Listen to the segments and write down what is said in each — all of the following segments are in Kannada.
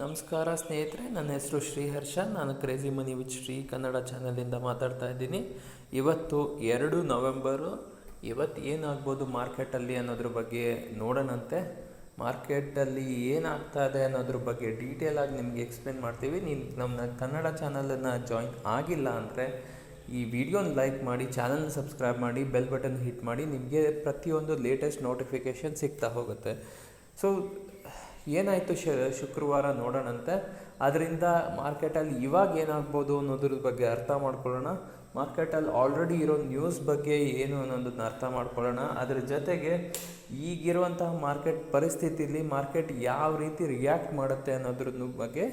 ನಮಸ್ಕಾರ ಸ್ನೇಹಿತರೆ, ನನ್ನ ಹೆಸರು ಶ್ರೀಹರ್ಷ. ನಾನು Crazy Money with Shri Kannada ಚಾನಲಿಂದ ಮಾತಾಡ್ತಾ ಇದ್ದೀನಿ. ಇವತ್ತು ಎರಡು ನವೆಂಬರು. ಇವತ್ತು ಏನಾಗ್ಬೋದು ಮಾರ್ಕೆಟಲ್ಲಿ ಅನ್ನೋದ್ರ ಬಗ್ಗೆ ನೋಡೋಣಂತೆ. ಮಾರ್ಕೆಟಲ್ಲಿ ಏನಾಗ್ತಾ ಇದೆ ಅನ್ನೋದ್ರ ಬಗ್ಗೆ ಡೀಟೇಲ್ ಆಗಿ ನಿಮಗೆ ಎಕ್ಸ್ಪ್ಲೇನ್ ಮಾಡ್ತೀವಿ. ನೀನು ನಮ್ಮ ಕನ್ನಡ ಚಾನಲನ್ನು ಜಾಯಿನ್ ಆಗಿಲ್ಲ ಅಂದರೆ ಈ ವಿಡಿಯೋನ ಲೈಕ್ ಮಾಡಿ ಚಾನಲ್ನ ಸಬ್ಸ್ಕ್ರೈಬ್ ಮಾಡಿ ಬೆಲ್ ಬಟನ್ ಹಿಟ್ ಮಾಡಿ ನಿಮಗೆ ಪ್ರತಿಯೊಂದು ಲೇಟೆಸ್ಟ್ ನೋಟಿಫಿಕೇಷನ್ ಸಿಗ್ತಾ ಹೋಗುತ್ತೆ. ಸೊ ಏನಾಯಿತು ಶುಕ್ರವಾರ ನೋಡೋಣಂತೆ. ಅದರಿಂದ ಮಾರ್ಕೆಟಲ್ಲಿ ಇವಾಗ ಏನಾಗ್ಬೋದು ಅನ್ನೋದ್ರ ಬಗ್ಗೆ ಅರ್ಥ ಮಾಡ್ಕೊಳ್ಳೋಣ. ಮಾರ್ಕೆಟಲ್ಲಿ ಆಲ್ರೆಡಿ ಇರೋ ನ್ಯೂಸ್ ಬಗ್ಗೆ ಏನು ಅನ್ನೋದನ್ನ ಅರ್ಥ ಮಾಡ್ಕೊಳ್ಳೋಣ. ಅದ್ರ ಜೊತೆಗೆ ಈಗಿರುವಂತಹ ಮಾರ್ಕೆಟ್ ಪರಿಸ್ಥಿತಿಲಿ ಮಾರ್ಕೆಟ್ ಯಾವ ರೀತಿ ರಿಯಾಕ್ಟ್ ಮಾಡುತ್ತೆ ಅನ್ನೋದ್ರ ಬಗ್ಗೆ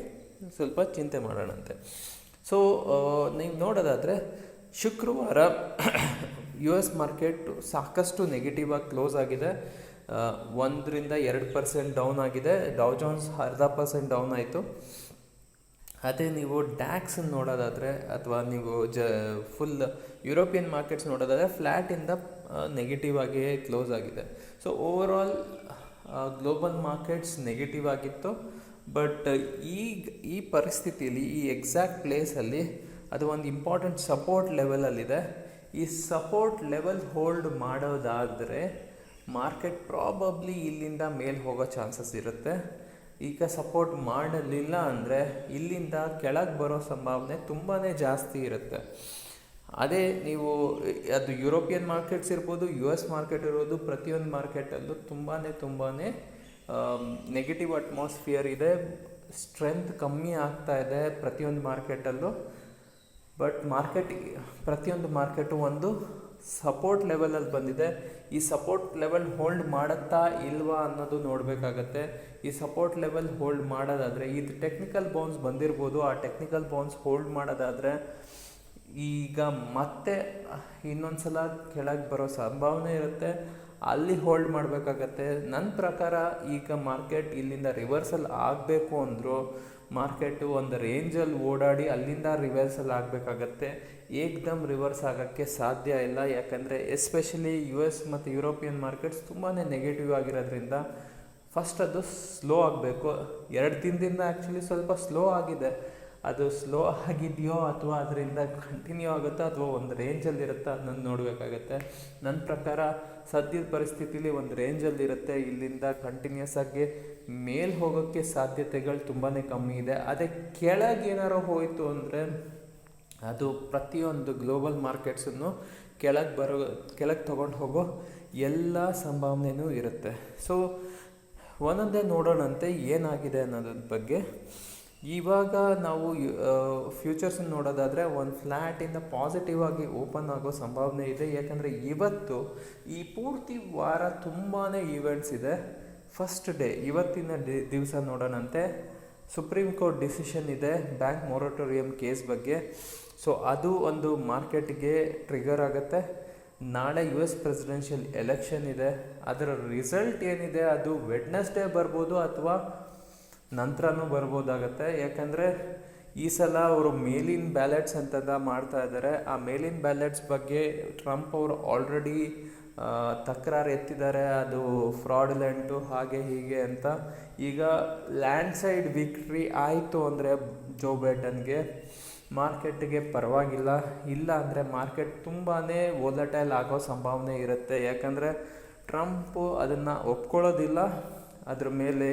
ಸ್ವಲ್ಪ ಚಿಂತೆ ಮಾಡೋಣಂತೆ. ಸೊ ನೀವು ನೋಡೋದಾದರೆ ಶುಕ್ರವಾರ ಯು ಎಸ್ ಮಾರ್ಕೆಟ್ ಸಾಕಷ್ಟು ನೆಗೆಟಿವ್ ಆಗಿ ಕ್ಲೋಸ್ ಆಗಿದೆ. ಒಂದರಿಂದ ಎರಡು ಪರ್ಸೆಂಟ್ ಡೌನ್ ಆಗಿದೆ. ಡೌ ಜೋನ್ಸ್ ಅರ್ಧ ಪರ್ಸೆಂಟ್ ಡೌನ್ ಆಯಿತು. ಅದೇ ನೀವು ಡ್ಯಾಕ್ಸ್ ನೋಡೋದಾದರೆ, ಅಥವಾ ನೀವು ಜ, ಫುಲ್ ಯುರೋಪಿಯನ್ ಮಾರ್ಕೆಟ್ಸ್ ನೋಡೋದಾದರೆ ಫ್ಲ್ಯಾಟಿಂದ ನೆಗೆಟಿವ್ ಆಗಿ ಕ್ಲೋಸ್ ಆಗಿದೆ. So, overall global markets negative ಆಗಿತ್ತು. ಬಟ್, ಈಗ, ಈ ಪರಿಸ್ಥಿತಿಯಲ್ಲಿ ಈ ಎಕ್ಸಾಕ್ಟ್ ಪ್ಲೇಸಲ್ಲಿ ಅದು ಒಂದು ಇಂಪಾರ್ಟೆಂಟ್ ಸಪೋರ್ಟ್ ಲೆವೆಲಲ್ಲಿದೆ. ಈ ಸಪೋರ್ಟ್ ಲೆವೆಲ್ ಹೋಲ್ಡ್ ಮಾಡೋದಾದರೆ ಮಾರ್ಕೆಟ್ ಪ್ರಾಬಬ್ಲಿ ಇಲ್ಲಿಂದ ಮೇಲೆ ಹೋಗೋ ಚಾನ್ಸಸ್ ಇರುತ್ತೆ. ಈಗ ಸಪೋರ್ಟ್ ಮಾಡಲಿಲ್ಲ ಅಂದರೆ ಇಲ್ಲಿಂದ ಕೆಳಗೆ ಬರೋ ಸಂಭಾವನೆ ತುಂಬಾ ಜಾಸ್ತಿ ಇರುತ್ತೆ. ಅದೇ ನೀವು, ಅದು ಯುರೋಪಿಯನ್ ಮಾರ್ಕೆಟ್ಸ್ ಇರ್ಬೋದು ಯು ಎಸ್ ಮಾರ್ಕೆಟ್ ಇರ್ಬೋದು ಪ್ರತಿಯೊಂದು ಮಾರ್ಕೆಟಲ್ಲೂ ತುಂಬಾ ತುಂಬಾ ನೆಗೆಟಿವ್ ಅಟ್ಮಾಸ್ಫಿಯರ್ ಇದೆ. ಸ್ಟ್ರೆಂತ್ ಕಮ್ಮಿ ಆಗ್ತಾ ಇದೆ ಪ್ರತಿಯೊಂದು ಮಾರ್ಕೆಟಲ್ಲೂ ಬಟ್ ಮಾರ್ಕೆಟ್ ಪ್ರತಿಯೊಂದು ಮಾರ್ಕೆಟು ಒಂದು ಸಪೋರ್ಟ್ ಲೆವೆಲಲ್ಲಿ ಬಂದಿದೆ. ಈ ಸಪೋರ್ಟ್ ಲೆವೆಲ್ ಹೋಲ್ಡ್ ಮಾಡುತ್ತಾ ಇಲ್ವಾ ಅನ್ನೋದು ನೋಡಬೇಕಾಗತ್ತೆ. ಈ ಸಪೋರ್ಟ್ ಲೆವೆಲ್ ಹೋಲ್ಡ್ ಮಾಡೋದಾದರೆ ಇದು ಟೆಕ್ನಿಕಲ್ ಬೌನ್ಸ್ ಬಂದಿರ್ಬೋದು, ಆ ಟೆಕ್ನಿಕಲ್ ಬೌನ್ಸ್ ಹೋಲ್ಡ್ ಮಾಡೋದಾದರೆ, ಈಗ ಮತ್ತೆ ಇನ್ನೊಂದು ಸಲ ಕೆಳಗೆ ಬರೋ ಸಂಭಾವನೆ ಇರುತ್ತೆ. ಅಲ್ಲಿ ಹೋಲ್ಡ್ ಮಾಡಬೇಕಾಗತ್ತೆ. ನನ್ನ ಪ್ರಕಾರ ಈಗ ಮಾರ್ಕೆಟ್ ಇಲ್ಲಿಂದ ರಿವರ್ಸಲ್ ಆಗಬೇಕು ಅಂದರು ಮಾರ್ಕೆಟು ಒಂದು ರೇಂಜಲ್ಲಿ ಓಡಾಡಿ ಅಲ್ಲಿಂದ ರಿವರ್ಸಲ್ ಆಗಬೇಕಾಗತ್ತೆ. ಏಕ್ದಮ್ ರಿವರ್ಸ್ ಆಗೋಕ್ಕೆ ಸಾಧ್ಯ ಇಲ್ಲ. ಯಾಕಂದರೆ ಎಸ್ಪೆಷಲಿ ಯು ಎಸ್ ಮತ್ತು ಯುರೋಪಿಯನ್ ಮಾರ್ಕೆಟ್ಸ್ ತುಂಬಾ ನೆಗೆಟಿವ್ ಆಗಿರೋದ್ರಿಂದ ಫಸ್ಟ್ ಅದು ಸ್ಲೋ ಆಗಬೇಕು. ಎರಡು ದಿನದಿಂದ ಆ್ಯಕ್ಚುಲಿ ಸ್ವಲ್ಪ ಸ್ಲೋ ಆಗಿದೆ. ಅದು ಸ್ಲೋ ಆಗಿದೆಯೋ ಅಥವಾ ಅದರಿಂದ ಕಂಟಿನ್ಯೂ ಆಗುತ್ತೋ ಅಥವಾ ಒಂದು ರೇಂಜಲ್ಲಿ ಇರುತ್ತೋ ಅದನ್ನು ನೋಡಬೇಕಾಗತ್ತೆ. ನನ್ನ ಪ್ರಕಾರ ಸದ್ಯದ ಪರಿಸ್ಥಿತಿಲಿ ಒಂದು ರೇಂಜಲ್ಲಿರುತ್ತೆ ಇಲ್ಲಿಂದ ಕಂಟಿನ್ಯೂಸ್ ಆಗಿ ಮೇಲೆ ಹೋಗೋಕ್ಕೆ ಸಾಧ್ಯತೆಗಳು ತುಂಬಾ ಕಮ್ಮಿ ಇದೆ. ಅದೇ ಕೆಳಗೆ ಏನಾರು ಹೋಯಿತು ಅಂದರೆ ಅದು ಪ್ರತಿಯೊಂದು ಗ್ಲೋಬಲ್ ಮಾರ್ಕೆಟ್ಸನ್ನು ಕೆಳಗೆ ಬರೋ, ಕೆಳಗೆ ತೊಗೊಂಡು ಹೋಗೋ ಎಲ್ಲ ಸಂಭಾವನೆಯೂ ಇರುತ್ತೆ. ಸೊ ಒಂದೊಂದೇ ನೋಡೋಣಂತೆ ಏನಾಗಿದೆ ಅನ್ನೋದ್ರ ಬಗ್ಗೆ. ಇವಾಗ ನಾವು ಫ್ಯೂಚರ್ಸ್ ನೋಡೋದಾದರೆ ಒಂದು ಫ್ಲ್ಯಾಟಿಂದ ಪಾಸಿಟಿವ್ ಆಗಿ ಓಪನ್ ಆಗೋ ಸಂಭಾವನೆ ಇದೆ. ಯಾಕಂದರೆ ಇವತ್ತು ಈ ಪೂರ್ತಿ ವಾರ ತುಂಬಾ ಈವೆಂಟ್ಸ್ ಇದೆ. ಫಸ್ಟ್ ಡೇ ಇವತ್ತಿನ ದಿವಸ ನೋಡೋಣಂತೆ. ಸುಪ್ರೀಂ ಕೋರ್ಟ್ ಡಿಸಿಷನ್ ಇದೆ ಬ್ಯಾಂಕ್ ಮೊರಟೋರಿಯಂ ಕೇಸ್ ಬಗ್ಗೆ. ಸೊ ಅದು ಒಂದು ಮಾರ್ಕೆಟ್ಗೆ ಟ್ರಿಗರ್ ಆಗುತ್ತೆ. ನಾಳೆ ಯು ಎಸ್ ಪ್ರೆಸಿಡೆನ್ಷಿಯಲ್ ಎಲೆಕ್ಷನ್ ಇದೆ. ಅದರ ರಿಸಲ್ಟ್ ಏನಿದೆ? ಅದು ವೆಡ್ನೆಸ್ಡೇ ಬರ್ಬೋದು ಅಥವಾ ನಂತರನೂ ಬರ್ಬೋದಾಗತ್ತೆ. ಯಾಕಂದರೆ ಈ ಸಲ ಅವರು ಮೇಲಿನ ಬ್ಯಾಲೆಟ್ಸ್ ಅಂತೆಲ್ಲ ಮಾಡ್ತಾ ಇದ್ದಾರೆ ಆ ಮೇಲಿನ ಬ್ಯಾಲೆಟ್ಸ್ ಬಗ್ಗೆ ಟ್ರಂಪ್ ಅವರು ಆಲ್ರೆಡಿ ತಕರಾರು ಎತ್ತಿದ್ದಾರೆ. ಅದು ಫ್ರಾಡ್ಲೆಂಟು ಹಾಗೆ ಹೀಗೆ ಅಂತ. ಈಗ ಲ್ಯಾಂಡ್ ಸೈಡ್ ವಿಕ್ಟ್ರಿ ಆಯಿತು ಅಂದರೆ ಜೋ ಬೈಡನ್ಗೆ ಮಾರ್ಕೆಟ್ಗೆ ಪರವಾಗಿಲ್ಲ. ಇಲ್ಲ ಅಂದರೆ ಮಾರ್ಕೆಟ್ ತುಂಬಾ ವೋಲಟೈಲ್ ಆಗೋ ಸಂಭಾವನೆ ಇರುತ್ತೆ. ಯಾಕಂದರೆ ಟ್ರಂಪು ಅದನ್ನು ಒಪ್ಕೊಳ್ಳೋದಿಲ್ಲ. ಅದ್ರ ಮೇಲೆ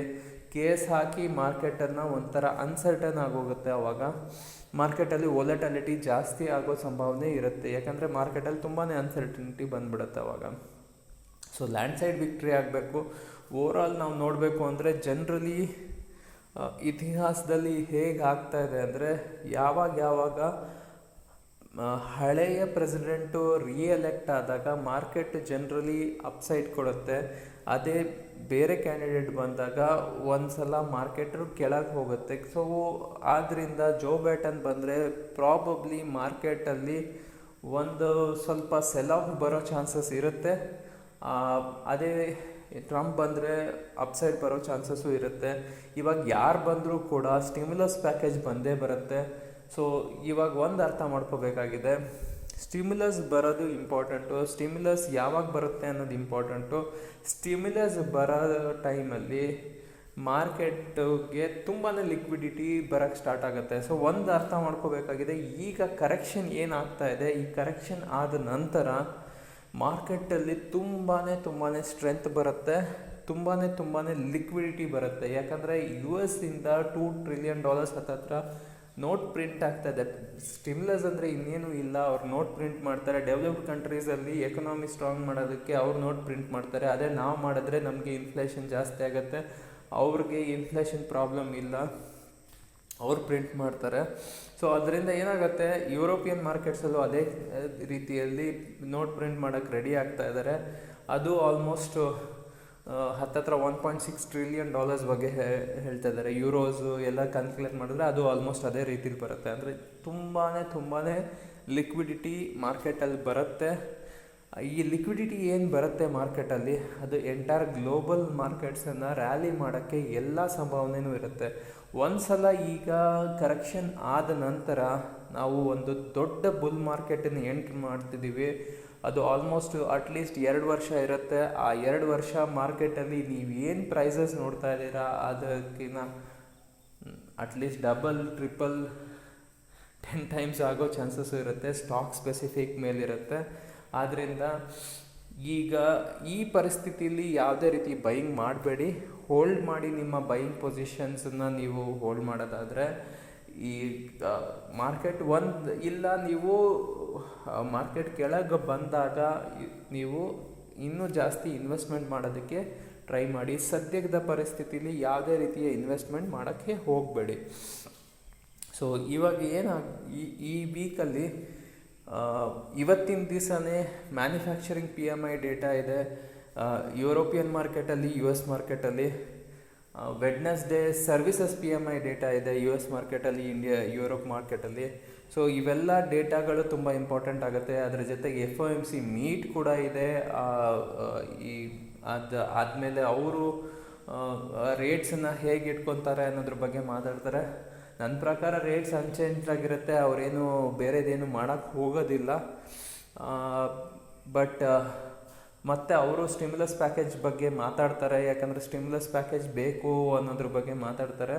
ಕೇಸ್ ಹಾಕಿ ಮಾರ್ಕೆಟನ್ನು ಒಂಥರ ಅನ್ಸರ್ಟನ್ ಆಗೋಗುತ್ತೆ ಅವಾಗ. ಮಾರ್ಕೆಟಲ್ಲಿ ವೋಲಟಾಲಿಟಿ ಜಾಸ್ತಿ ಆಗೋ ಸಂಭಾವನೆ ಇರುತ್ತೆ. ಯಾಕಂದರೆ ಮಾರ್ಕೆಟಲ್ಲಿ ತುಂಬಾ ಅನ್ಸರ್ಟನಿಟಿ ಬಂದ್ಬಿಡುತ್ತೆ ಅವಾಗ. ಸೊ ಲ್ಯಾಂಡ್ ಸೈಡ್ ವಿಕ್ಟ್ರಿ ಆಗಬೇಕು. ಓವರಾಲ್ ನಾವು ನೋಡಬೇಕು ಅಂದರೆ ಜನರಲಿ ಇತಿಹಾಸದಲ್ಲಿ ಹೇಗೆ ಆಗ್ತಾ ಇದೆ ಅಂದರೆ ಯಾವಾಗ ಯಾವಾಗ ಹಳೆಯ ಪ್ರೆಸಿಡೆಂಟು ರೀಎಲೆಕ್ಟ್ ಆದಾಗ ಮಾರ್ಕೆಟ್ ಜನರಲಿ ಅಪ್ಸೈಡ್ ಕೊಡುತ್ತೆ. ಅದೇ ಬೇರೆ ಕ್ಯಾಂಡಿಡೇಟ್ ಬಂದಾಗ ಒಂದ್ಸಲ ಸಲ ಮಾರ್ಕೆಟು ಕೆಳಗೆ ಹೋಗುತ್ತೆ. ಸೊ ಆದ್ದರಿಂದ ಜೋ ಬ್ಯಾಟನ್ ಬಂದರೆ ಪ್ರಾಬಬ್ಲಿ ಮಾರ್ಕೆಟಲ್ಲಿ ಒಂದು ಸ್ವಲ್ಪ ಸೆಲ್ ಆಫ್ ಬರೋ ಚಾನ್ಸಸ್ ಇರುತ್ತೆ. ಅದೇ ಟ್ರಂಪ್ ಬಂದರೆ ಅಪ್ಸೈಡ್ ಬರೋ ಚಾನ್ಸಸ್ಸು ಇರುತ್ತೆ. ಇವಾಗ ಯಾರು ಬಂದರೂ ಕೂಡ ಸ್ಟಿಮ್ಯುಲಸ್ ಪ್ಯಾಕೇಜ್ ಬಂದೇ ಬರುತ್ತೆ. ಸೊ ಇವಾಗ ಒಂದು ಅರ್ಥ ಮಾಡ್ಕೋಬೇಕಾಗಿದೆ. ಸ್ಟಿಮ್ಯುಲಸ್ ಬರೋದು ಇಂಪಾರ್ಟೆಂಟು ಸ್ಟಿಮ್ಯುಲಸ್ ಯಾವಾಗ ಬರುತ್ತೆ ಅನ್ನೋದು ಇಂಪಾರ್ಟೆಂಟು ಸ್ಟಿಮ್ಯುಲಸ್ ಬರೋ ಟೈಮಲ್ಲಿ ಮಾರ್ಕೆಟ್ಗೆ ತುಂಬಾ ಲಿಕ್ವಿಡಿಟಿ ಬರೋಕ್ಕೆ ಸ್ಟಾರ್ಟ್ ಆಗುತ್ತೆ. ಸೊ ಒಂದು ಅರ್ಥ ಮಾಡ್ಕೋಬೇಕಾಗಿದೆ, ಈಗ ಕರೆಕ್ಷನ್ ಏನಾಗ್ತಾ ಇದೆ? ಈ ಕರೆಕ್ಷನ್ ಆದ ನಂತರ ಮಾರ್ಕೆಟಲ್ಲಿ ತುಂಬಾ ತುಂಬಾ ಸ್ಟ್ರೆಂತ್ ಬರುತ್ತೆ ತುಂಬಾ ತುಂಬಾ ಲಿಕ್ವಿಡಿಟಿ ಬರುತ್ತೆ. ಯಾಕಂದರೆ ಯು ಎಸ್ ಇಂದ ಟೂ ಟ್ರಿಲಿಯನ್ ಡಾಲರ್ಸ್ ಹತ್ತತ್ರ ನೋಟ್ ಪ್ರಿಂಟ್ ಆಗ್ತಾ ಇದೆ. ಸ್ಟಿಮ್ಲಸ್ ಅಂದರೆ ಇನ್ನೇನು ಇಲ್ಲ. ಅವ್ರು ನೋಟ್ ಪ್ರಿಂಟ್ ಮಾಡ್ತಾರೆ. ಡೆವಲಪ್ಡ್ ಕಂಟ್ರೀಸಲ್ಲಿ ಎಕನಾಮಿ ಸ್ಟ್ರಾಂಗ್ ಮಾಡೋದಕ್ಕೆ ಅವ್ರು ನೋಟ್ ಪ್ರಿಂಟ್ ಮಾಡ್ತಾರೆ. ಅದೇ ನಾವು ಮಾಡಿದ್ರೆ ನಮಗೆ ಇನ್ಫ್ಲೇಷನ್ ಜಾಸ್ತಿ ಆಗುತ್ತೆ. ಅವ್ರಿಗೆ ಇನ್ಫ್ಲೇಷನ್ ಪ್ರಾಬ್ಲಮ್ ಇಲ್ಲ. ಅವ್ರು ಪ್ರಿಂಟ್ ಮಾಡ್ತಾರೆ. ಸೊ ಅದರಿಂದ ಏನಾಗುತ್ತೆ? ಯುರೋಪಿಯನ್ ಮಾರ್ಕೆಟ್ಸಲ್ಲೂ ಅದೇ ರೀತಿಯಲ್ಲಿ ನೋಟ್ ಪ್ರಿಂಟ್ ಮಾಡೋಕ್ಕೆ ರೆಡಿ ಆಗ್ತಾ ಇದ್ದಾರೆ ಅದು ಆಲ್ಮೋಸ್ಟ್ ಹತ್ತತ್ರ one point six trillion dollars ಬಗ್ಗೆ ಹೇಳ್ತಾ ಇದ್ದಾರೆ. ಯೂರೋಸು ಎಲ್ಲ ಕ್ಯಾಲ್ಕುಲೇಟ್ ಮಾಡಿದ್ರೆ ಅದು ಆಲ್ಮೋಸ್ಟ್ ಅದೇ ರೀತಿಲಿ ಬರುತ್ತೆ. ಅಂದರೆ ತುಂಬಾ ತುಂಬಾ ಲಿಕ್ವಿಡಿಟಿ ಮಾರ್ಕೆಟಲ್ಲಿ ಬರುತ್ತೆ. ಈ ಲಿಕ್ವಿಡಿಟಿ ಏನು ಬರುತ್ತೆ ಮಾರ್ಕೆಟಲ್ಲಿ ಅದು ಎಂಟೈರ್ ಗ್ಲೋಬಲ್ ಮಾರ್ಕೆಟ್ಸನ್ನು ರ್ಯಾಲಿ ಮಾಡೋಕ್ಕೆ ಎಲ್ಲ ಸಂಭಾವನೆಯೂ ಇರುತ್ತೆ. ಒಂದು ಸಲ ಈಗ ಕರೆಕ್ಷನ್ ಆದ ನಂತರ ನಾವು ಒಂದು ದೊಡ್ಡ ಬುಲ್ ಮಾರ್ಕೆಟನ್ನು ಎಂಟ್ರ್ ಮಾಡ್ತಿದ್ದೀವಿ. ಅದು ಆಲ್ಮೋಸ್ಟ್ ಅಟ್ಲೀಸ್ಟ್ ಎರಡು ವರ್ಷ ಇರುತ್ತೆ. ಆ ಎರಡು ವರ್ಷ ಮಾರ್ಕೆಟಲ್ಲಿ ನೀವು ಏನು ಪ್ರೈಸಸ್ ನೋಡ್ತಾ ಇದ್ದೀರಾ ಅದಕ್ಕಿಂತ at least double triple ten times ಆಗೋ ಚಾನ್ಸಸ್ ಇರುತ್ತೆ. ಸ್ಟಾಕ್ ಸ್ಪೆಸಿಫಿಕ್ ಮೇಲಿರುತ್ತೆ. ಆದ್ದರಿಂದ ಈಗ ಈ ಪರಿಸ್ಥಿತಿಯಲ್ಲಿ ಯಾವುದೇ ರೀತಿ ಬೈಯಿಂಗ್ ಮಾಡಬೇಡಿ. ಹೋಲ್ಡ್ ಮಾಡಿ ನಿಮ್ಮ ಬೈಯಿಂಗ್ ಪೊಸಿಷನ್ಸನ್ನು ನೀವು ಹೋಲ್ಡ್ ಮಾಡೋದಾದರೆ ಈ ಮಾರ್ಕೆಟ್ ಒಂದು ಇಲ್ಲ, ನೀವು ಮಾರ್ಕೆಟ್ ಕೆಳಗೆ ಬಂದಾಗ ನೀವು ಇನ್ನೂ ಜಾಸ್ತಿ ಇನ್ವೆಸ್ಟ್ಮೆಂಟ್ ಮಾಡೋದಕ್ಕೆ ಟ್ರೈ ಮಾಡಿ. ಸದ್ಯದ ಪರಿಸ್ಥಿತಿಲಿ ಯಾವುದೇ ರೀತಿಯ ಇನ್ವೆಸ್ಟ್ಮೆಂಟ್ ಮಾಡೋಕ್ಕೆ ಹೋಗಬೇಡಿ. ಸೊ ಇವಾಗ ಏನಾಗ ಈ ಈ ವೀಕಲ್ಲಿ ಇವತ್ತಿನ ದಿವಸನೇ manufacturing P M I data ಇದೆ. ಯುರೋಪಿಯನ್ ಮಾರ್ಕೆಟಲ್ಲಿ ಯು ಎಸ್ ಮಾರ್ಕೆಟಲ್ಲಿ Wednesday services P M I data ಇದೆ ಯು ಎಸ್ ಮಾರ್ಕೆಟಲ್ಲಿ ಇಂಡಿಯಾ ಯುರೋಪ್ ಮಾರ್ಕೆಟಲ್ಲಿ ಸೊ ಇವೆಲ್ಲ ಡೇಟಾಗಳು ತುಂಬ ಇಂಪಾರ್ಟೆಂಟ್ ಆಗುತ್ತೆ. ಅದರ ಜೊತೆಗೆ F O M C meet ಕೂಡ ಇದೆ. ಈ, ಅದು, ಆದಮೇಲೆ ಅವರು ರೇಟ್ಸನ್ನು ಹೇಗೆ ಇಟ್ಕೊತಾರೆ ಅನ್ನೋದ್ರ ಬಗ್ಗೆ ಮಾತಾಡ್ತಾರೆ. ನನ್ನ ಪ್ರಕಾರ ರೇಟ್ಸ್ ಅನ್ಚೇಂಜ್ ಆಗಿರುತ್ತೆ. ಅವರೇನು ಬೇರೆದೇನು ಮಾಡೋಕ್ಕೆ ಹೋಗೋದಿಲ್ಲ. ಬಟ್ ಮತ್ತೆ ಅವರು ಸ್ಟಿಮ್ಯುಲಸ್ ಪ್ಯಾಕೇಜ್ ಬಗ್ಗೆ ಮಾತಾಡ್ತಾರೆ, ಯಾಕಂದರೆ ಸ್ಟಿಮ್ಯುಲಸ್ ಪ್ಯಾಕೇಜ್ ಬೇಕು ಅನ್ನೋದ್ರ ಬಗ್ಗೆ ಮಾತಾಡ್ತಾರೆ.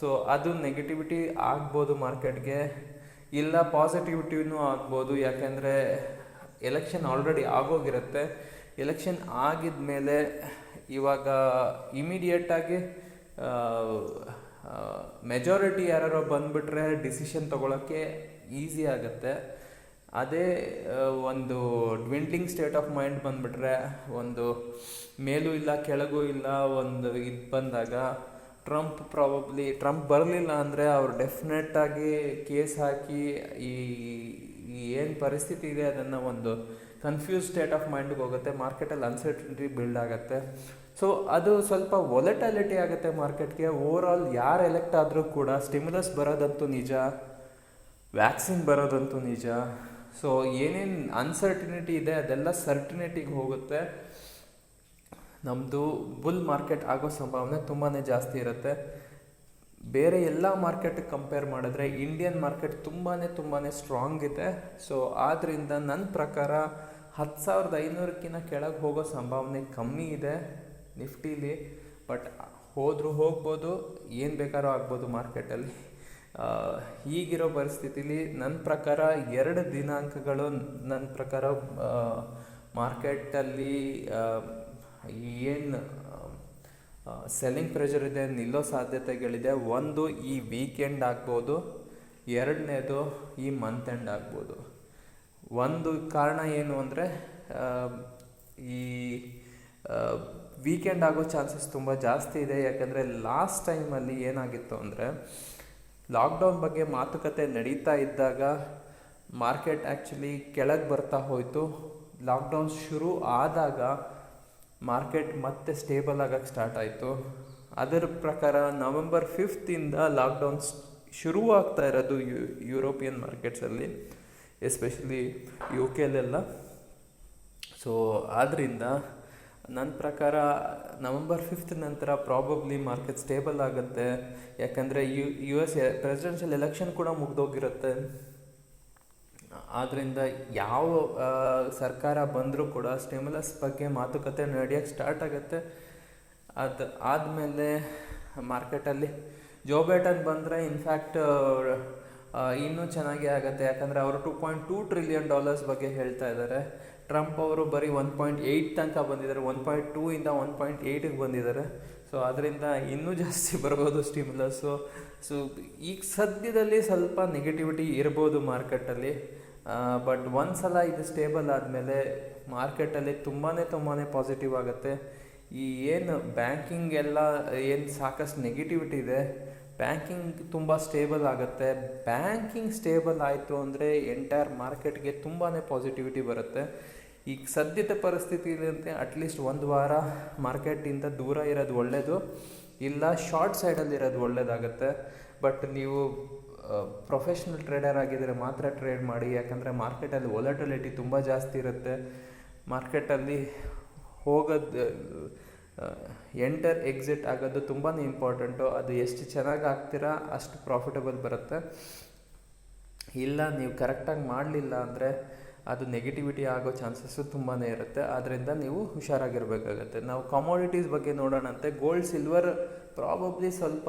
ಸೊ ಅದು ನೆಗೆಟಿವಿಟಿ ಆಗ್ಬೋದು ಮಾರ್ಕೆಟ್ಗೆ, ಇಲ್ಲ ಪಾಸಿಟಿವಿಟಿನೂ ಆಗ್ಬೋದು. ಯಾಕೆಂದರೆ ಎಲೆಕ್ಷನ್ ಆಲ್ರೆಡಿ ಆಗೋಗಿರುತ್ತೆ. ಎಲೆಕ್ಷನ್ ಆಗಿದ ಮೇಲೆ ಇವಾಗ ಇಮಿಡಿಯೇಟಾಗಿ ಮೆಜಾರಿಟಿ ಯಾರು ಬಂದುಬಿಟ್ರೆ ಡಿಸಿಷನ್ ತೊಗೊಳಕ್ಕೆ ಈಸಿ ಆಗುತ್ತೆ. ಅದೇ ಒಂದು ಡ್ವಿಂಟ್ಲಿಂಗ್ ಸ್ಟೇಟ್ ಆಫ್ ಮೈಂಡ್ ಬಂದುಬಿಟ್ರೆ, ಒಂದು ಮೇಲೂ ಇಲ್ಲ, ಕೆಳಗೂ ಇಲ್ಲ, ಒಂದು ಇದು ಬಂದಾಗ ಟ್ರಂಪ್ ಪ್ರಾಬಬ್ಲಿ ಟ್ರಂಪ್ ಬರಲಿಲ್ಲ ಅಂದರೆ ಅವರು ಡೆಫಿನೆಟ್ಟಾಗಿ ಕೇಸ್ ಹಾಕಿ ಈ ಏನು ಪರಿಸ್ಥಿತಿ ಇದೆ ಅದನ್ನು ಒಂದು ಕನ್ಫ್ಯೂಸ್ ಸ್ಟೇಟ್ ಆಫ್ ಮೈಂಡ್ಗೆ ಹೋಗುತ್ತೆ ಮಾರ್ಕೆಟಲ್ಲಿ ಅನ್ಸರ್ಟನಿಟಿ ಬಿಲ್ಡ್ ಆಗುತ್ತೆ. ಸೊ ಅದು ಸ್ವಲ್ಪ ವೊಲೆಟಾಲಿಟಿ ಆಗುತ್ತೆ ಮಾರ್ಕೆಟ್ಗೆ ಓವರ್ ಆಲ್ ಯಾರು ಎಲೆಕ್ಟ್ ಆದರೂ ಕೂಡ ಸ್ಟಿಮ್ಯುಲಸ್ ಬರೋದಂತೂ ನಿಜ ವ್ಯಾಕ್ಸಿನ್ ಬರೋದಂತೂ ನಿಜ. ಸೊ ಏನೇನು ಅನ್ಸರ್ಟಿನಿಟಿ ಇದೆ, ಅದೆಲ್ಲ ಸರ್ಟಿನಿಟಿಗೆ ಹೋಗುತ್ತೆ. ನಮ್ಮದು ಬುಲ್ ಮಾರ್ಕೆಟ್ ಆಗೋ ಸಂಭಾವನೆ ತುಂಬಾ ಜಾಸ್ತಿ ಇರುತ್ತೆ. ಬೇರೆ ಎಲ್ಲ ಮಾರ್ಕೆಟ್ ಕಂಪೇರ್ ಮಾಡಿದ್ರೆ ಇಂಡಿಯನ್ ಮಾರ್ಕೆಟ್ ತುಂಬಾ ತುಂಬಾ ಸ್ಟ್ರಾಂಗ್ ಇದೆ. ಸೊ ಆದ್ದರಿಂದ ನನ್ನ ಪ್ರಕಾರ ಹತ್ತು ಸಾವಿರದ ಐನೂರಕ್ಕಿಂತ ಕೆಳಗೆ ಹೋಗೋ ಸಂಭಾವನೆ ಕಮ್ಮಿ ಇದೆ ನಿಫ್ಟಿಲಿ. ಬಟ್ ಹೋದರೂ ಹೋಗ್ಬೋದು, ಏನು ಬೇಕಾದ್ರೂ ಆಗ್ಬೋದು ಮಾರ್ಕೆಟಲ್ಲಿ ಈಗಿರೋ ಪರಿಸ್ಥಿತಿಲಿ ನನ್ನ ಪ್ರಕಾರ ಎರಡು ದಿನಾಂಕಗಳು ನನ್ನ ಪ್ರಕಾರ ಮಾರ್ಕೆಟಲ್ಲಿ ಏನು ಸೆಲ್ಲಿಂಗ್ ಪ್ರೆಷರ್ ಇದೆ, ನಿಲ್ಲೋ ಸಾಧ್ಯತೆಗಳಿದೆ. ಒಂದು, ಈ ವೀಕೆಂಡ್ ಆಗ್ಬೋದು. ಎರಡನೇದು, ಈ ಮಂತ್ ಎಂಡ್ ಆಗ್ಬೋದು. ಒಂದು ಕಾರಣ ಏನು ಅಂದರೆ ಈ ವೀಕೆಂಡ್ ಆಗೋ ಚಾನ್ಸಸ್ ತುಂಬ ಜಾಸ್ತಿ ಇದೆ. ಯಾಕಂದರೆ ಲಾಸ್ಟ್ ಟೈಮಲ್ಲಿ ಏನಾಗಿತ್ತು ಅಂದರೆ ಲಾಕ್ಡೌನ್ ಬಗ್ಗೆ ಮಾತುಕತೆ ನಡೀತಾ ಇದ್ದಾಗ ಮಾರ್ಕೆಟ್ ಆ್ಯಕ್ಚುಲಿ ಕೆಳಗೆ ಬರ್ತಾ ಹೋಯಿತು. ಲಾಕ್ಡೌನ್ ಶುರು ಆದಾಗ ಮಾರ್ಕೆಟ್ ಮತ್ತೆ ಸ್ಟೇಬಲ್ ಆಗಕ್ಕೆ ಸ್ಟಾರ್ಟ್ ಆಯಿತು. ಅದರ ಪ್ರಕಾರ ನವೆಂಬರ್ ಫಿಫ್ತಿಂದ ಲಾಕ್ಡೌನ್ ಶುರು ಆಗ್ತಾ ಇರೋದು ಯು ಯುರೋಪಿಯನ್ ಮಾರ್ಕೆಟ್ಸಲ್ಲಿ ಎಸ್ಪೆಷಲಿ ಯು ಕೆಲೆಲ್ಲ ಸೊ ಆದ್ದರಿಂದ ನನ್ನ ಪ್ರಕಾರ ನವೆಂಬರ್ ಫಿಫ್ತ್ ನಂತರ ಪ್ರಾಬಬ್ಲಿ ಮಾರ್ಕೆಟ್ ಸ್ಟೇಬಲ್ ಆಗುತ್ತೆ. ಯಾಕಂದರೆ U U S presidential election ಕೂಡ ಮುಗ್ದೋಗಿರುತ್ತೆ. ಆದ್ದರಿಂದ ಯಾವ ಸರ್ಕಾರ ಬಂದರೂ ಕೂಡ ಸ್ಟಿಮ್ಯುಲಸ್ ಬಗ್ಗೆ ಮಾತುಕತೆ ನಡೆಯೋಕ್ಕೆ ಸ್ಟಾರ್ಟ್ ಆಗುತ್ತೆ. ಅದು, ಆದಮೇಲೆ ಮಾರ್ಕೆಟಲ್ಲಿ ಜೋ ಬೇಟನ್ ಬಂದರೆ ಇನ್ಫ್ಯಾಕ್ಟ್ ಇನ್ನೂ ಚೆನ್ನಾಗಿ ಆಗುತ್ತೆ. ಯಾಕಂದರೆ ಅವರು two point two trillion dollars ಬಗ್ಗೆ ಹೇಳ್ತಾ ಇದ್ದಾರೆ. ಟ್ರಂಪ್ ಅವರು ಬರೀ ಒನ್ ಪಾಯಿಂಟ್ ಏಯ್ಟ್ ತನಕ ಬಂದಿದ್ದಾರೆ. ಒನ್ ಪಾಯಿಂಟ್ ಟೂ ಇಂದ ಒನ್ ಪಾಯಿಂಟ್ ಏಯ್ಟಿಗೆ ಬಂದಿದ್ದಾರೆ. ಸೊ ಅದರಿಂದ ಇನ್ನೂ ಜಾಸ್ತಿ ಬರ್ಬೋದು ಸ್ಟಿಮ್ಯುಲಸ್ಸು ಸೊ ಈಗ ಸದ್ಯದಲ್ಲಿ ಸ್ವಲ್ಪ ನೆಗೆಟಿವಿಟಿ ಇರ್ಬೋದು ಮಾರ್ಕೆಟಲ್ಲಿ ಬಟ್ ಒಂದು ಸಲ ಇದು ಸ್ಟೇಬಲ್ ಆದಮೇಲೆ ಮಾರ್ಕೆಟಲ್ಲಿ ತುಂಬಾ ತುಂಬಾ ಪಾಸಿಟಿವ್ ಆಗುತ್ತೆ. ಈ ಏನು ಬ್ಯಾಂಕಿಂಗ್ ಎಲ್ಲ ಏನು ಸಾಕಷ್ಟು ನೆಗೆಟಿವಿಟಿ ಇದೆ ಬ್ಯಾಂಕಿಂಗ್ ತುಂಬ ಸ್ಟೇಬಲ್ ಆಗುತ್ತೆ. ಬ್ಯಾಂಕಿಂಗ್ ಸ್ಟೇಬಲ್ ಆಯಿತು ಅಂದರೆ ಎಂಟೈರ್ ಮಾರ್ಕೆಟ್ಗೆ ತುಂಬಾ ಪಾಸಿಟಿವಿಟಿ ಬರುತ್ತೆ. ಈಗ ಸದ್ಯದ ಪರಿಸ್ಥಿತಿಲಿಂತೆ ಅಟ್ಲೀಸ್ಟ್ ಒಂದು ವಾರ ಮಾರ್ಕೆಟಿಂದ ದೂರ ಇರೋದು ಒಳ್ಳೆಯದು ಇಲ್ಲ ಶಾರ್ಟ್ ಸೈಡಲ್ಲಿರೋದು ಒಳ್ಳೆಯದಾಗುತ್ತೆ ಬಟ್ ನೀವು ಪ್ರೊಫೆಷ್ನಲ್ ಟ್ರೇಡರ್ ಆಗಿದ್ದರೆ ಮಾತ್ರ ಟ್ರೇಡ್ ಮಾಡಿ. ಯಾಕಂದರೆ ಮಾರ್ಕೆಟಲ್ಲಿ ಒಲಟಿಲಿಟಿ ತುಂಬ ಜಾಸ್ತಿ ಇರುತ್ತೆ. ಮಾರ್ಕೆಟಲ್ಲಿ ಹೋಗೋದು ಎಂಟರ್ ಎಕ್ಸಿಟ್ ಆಗೋದು ತುಂಬಾ ಇಂಪಾರ್ಟೆಂಟು ಅದು ಎಷ್ಟು ಚೆನ್ನಾಗಿ ಆಗ್ತೀರಾ ಅಷ್ಟು ಪ್ರಾಫಿಟಬಲ್ ಬರುತ್ತೆ. ಇಲ್ಲ, ನೀವು ಕರೆಕ್ಟಾಗಿ ಮಾಡಲಿಲ್ಲ ಅಂದರೆ ಅದು ನೆಗೆಟಿವಿಟಿ ಆಗೋ ಚಾನ್ಸಸ್ಸು ತುಂಬಾ ಇರುತ್ತೆ. ಆದ್ದರಿಂದ ನೀವು ಹುಷಾರಾಗಿರಬೇಕಾಗತ್ತೆ. ನಾವು ಕಮೋಡಿಟೀಸ್ ಬಗ್ಗೆ ನೋಡೋಣಂತೆ. ಗೋಲ್ಡ್ ಸಿಲ್ವರ್ ಪ್ರಾಬಬ್ಲಿ ಸ್ವಲ್ಪ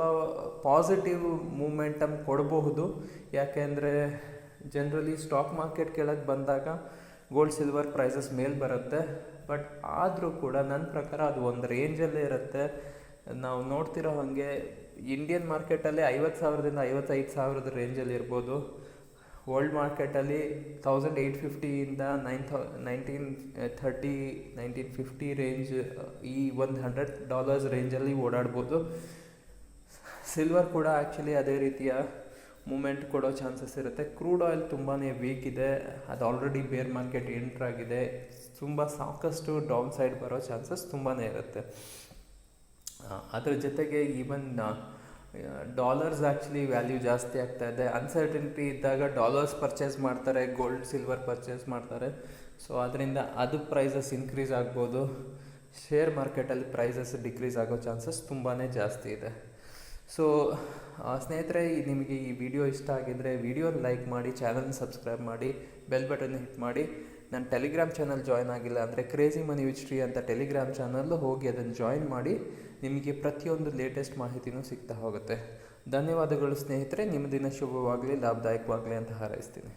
ಪಾಸಿಟಿವ್ ಮೂಮೆಂಟಮ್ ಕೊಡಬಹುದು. ಯಾಕೆಂದರೆ ಜನರಲಿ ಸ್ಟಾಕ್ ಮಾರ್ಕೆಟ್ ಕೆಳಗೆ ಬಂದಾಗ ಗೋಲ್ಡ್ ಸಿಲ್ವರ್ ಪ್ರೈಸಸ್ ಮೇಲೆ ಬರುತ್ತೆ. ಬಟ್ ಆದರೂ ಕೂಡ ನನ್ನ ಪ್ರಕಾರ ಅದು ಒಂದು ರೇಂಜಲ್ಲೇ ಇರುತ್ತೆ. ನಾವು ನೋಡ್ತಿರೋ ಹಾಗೆ ಇಂಡಿಯನ್ ಮಾರ್ಕೆಟಲ್ಲಿ ಐವತ್ತು ಸಾವಿರದಿಂದ ಐವತ್ತೈದು ಸಾವಿರದ ರೇಂಜಲ್ಲಿ ಇರ್ಬೋದು. ವರ್ಲ್ಡ್ ಮಾರ್ಕೆಟಲ್ಲಿ thousand eight ಫಿಫ್ಟಿಯಿಂದ nine thou nineteen thirty nineteen fifty range ಈ ಒಂದು ಹಂಡ್ರೆಡ್ ಡಾಲರ್ಸ್ ರೇಂಜಲ್ಲಿ ಓಡಾಡ್ಬೋದು. ಸಿಲ್ವರ್ ಕೂಡ ಆ್ಯಕ್ಚುಲಿ ಅದೇ ರೀತಿಯ ಮೂಮೆಂಟ್ ಕೊಡೋ ಚಾನ್ಸಸ್ ಇರುತ್ತೆ. ಕ್ರೂಡ್ ಆಯಿಲ್ ತುಂಬಾ ವೀಕ್ ಇದೆ. ಅದು ಆಲ್ರೆಡಿ ಬೇರ್ ಮಾರ್ಕೆಟ್ ಎಂಟ್ರ್ ಆಗಿದೆ. ತುಂಬ ಸಾಕಷ್ಟು ಡೌನ್ ಸೈಡ್ ಬರೋ ಚಾನ್ಸಸ್ ತುಂಬಾ ಇರುತ್ತೆ. ಅದ್ರ ಜೊತೆಗೆ ಈವನ್ ಡಾಲರ್ಸ್ ಆ್ಯಕ್ಚುಲಿ ವ್ಯಾಲ್ಯೂ ಜಾಸ್ತಿ ಆಗ್ತಾ ಇದೆ. ಅನ್ಸರ್ಟನಿಟಿ ಇದ್ದಾಗ ಡಾಲರ್ಸ್ ಪರ್ಚೇಸ್ ಮಾಡ್ತಾರೆ ಗೋಲ್ಡ್ ಸಿಲ್ವರ್ ಪರ್ಚೇಸ್ ಮಾಡ್ತಾರೆ. ಸೊ ಅದರಿಂದ ಅದು ಪ್ರೈಸಸ್ ಇನ್ಕ್ರೀಸ್ ಆಗ್ಬೋದು. ಶೇರ್ ಮಾರ್ಕೆಟಲ್ಲಿ ಪ್ರೈಸಸ್ ಡಿಕ್ರೀಸ್ ಆಗೋ ಚಾನ್ಸಸ್ ತುಂಬಾ ಜಾಸ್ತಿ ಇದೆ. ಸೊ ಸ್ನೇಹಿತರೆ ನಿಮಗೆ ಈ ವಿಡಿಯೋ ಇಷ್ಟ ಆಗಿದ್ದರೆ ವಿಡಿಯೋನ ಲೈಕ್ ಮಾಡಿ ಚಾನಲ್ನ ಸಬ್ಸ್ಕ್ರೈಬ್ ಮಾಡಿ ಬೆಲ್ ಬಟನ್ ಹಿಟ್ ಮಾಡಿ. ನನ್ನ ಟೆಲಿಗ್ರಾಮ್ ಚಾನಲ್ ಜಾಯ್ನ್ ಆಗಿಲ್ಲ ಅಂದರೆ ಕ್ರೇಜಿ ಮನಿ ವಿಚ್ ಟ್ರೀ ಅಂತ ಟೆಲಿಗ್ರಾಮ್ ಚಾನಲ್ಲು ಹೋಗಿ ಅದನ್ನು ಜಾಯಿನ್ ಮಾಡಿ, ನಿಮಗೆ ಪ್ರತಿಯೊಂದು ಲೇಟೆಸ್ಟ್ ಮಾಹಿತಿನೂ ಸಿಗ್ತಾ ಹೋಗುತ್ತೆ. ಧನ್ಯವಾದಗಳು ಸ್ನೇಹಿತರೆ ನಿಮ್ಮ ದಿನ ಶುಭವಾಗಲಿ, ಲಾಭದಾಯಕವಾಗಲಿ ಅಂತ ಹಾರೈಸ್ತೀನಿ.